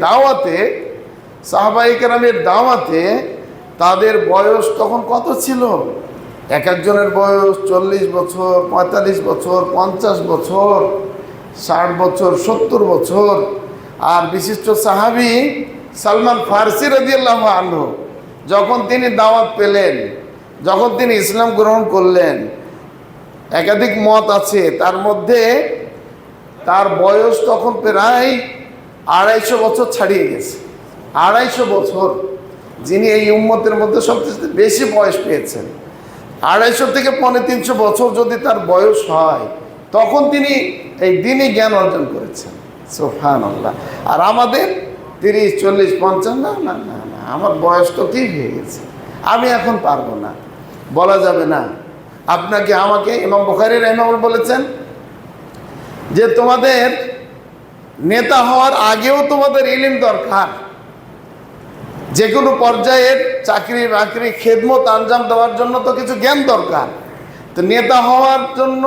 দাওয়াতে সাহাবাহিকেরামের দাওয়াতে তাদের বয়স তখন কত ছিল? এক একজনের বয়স চল্লিশ বছর, পঁয়তাল্লিশ বছর, পঞ্চাশ বছর, ষাট বছর, সত্তর বছর। আর বিশিষ্ট সাহাবি সালমান ফার্সি রাজিয়াল্লাহ আনহু, যখন তিনি দাওয়াত পেলেন, যখন তিনি ইসলাম গ্রহণ করলেন, একাধিক মত আছে, তার মধ্যে তার বয়স তখন প্রায় আড়াইশো বছর ছাড়িয়ে গেছে। আড়াইশো বছর যিনি এই উম্মতের মধ্যে সবচেয়ে বেশি বয়স পেয়েছেন। আড়াইশো থেকে পনেরো তিনশো বছর যদি তার বয়স হয়, তখন তিনি এই দিনই জ্ঞান অর্জন করেছেন। সোফান আর আমাদের তিরিশ, চল্লিশ পঞ্চান্ন না না না না, আমার বয়স তো ঠিক হয়ে গেছে। আমি এখন পারব না। বলা যাবে না। আপনাকে আমাকে ইমাম বুখারি রহমাউল বলেছেন যে তোমাদের নেতা হওয়ার আগেও তোমাদের ইলিম দরকার। যে কোনো পর্যায়ের চাকরি, বাকরি, খেদমত, আঞ্জাম দেওয়ার জন্য তো কিছু জ্ঞান দরকার। তো নেতা হওয়ার জন্য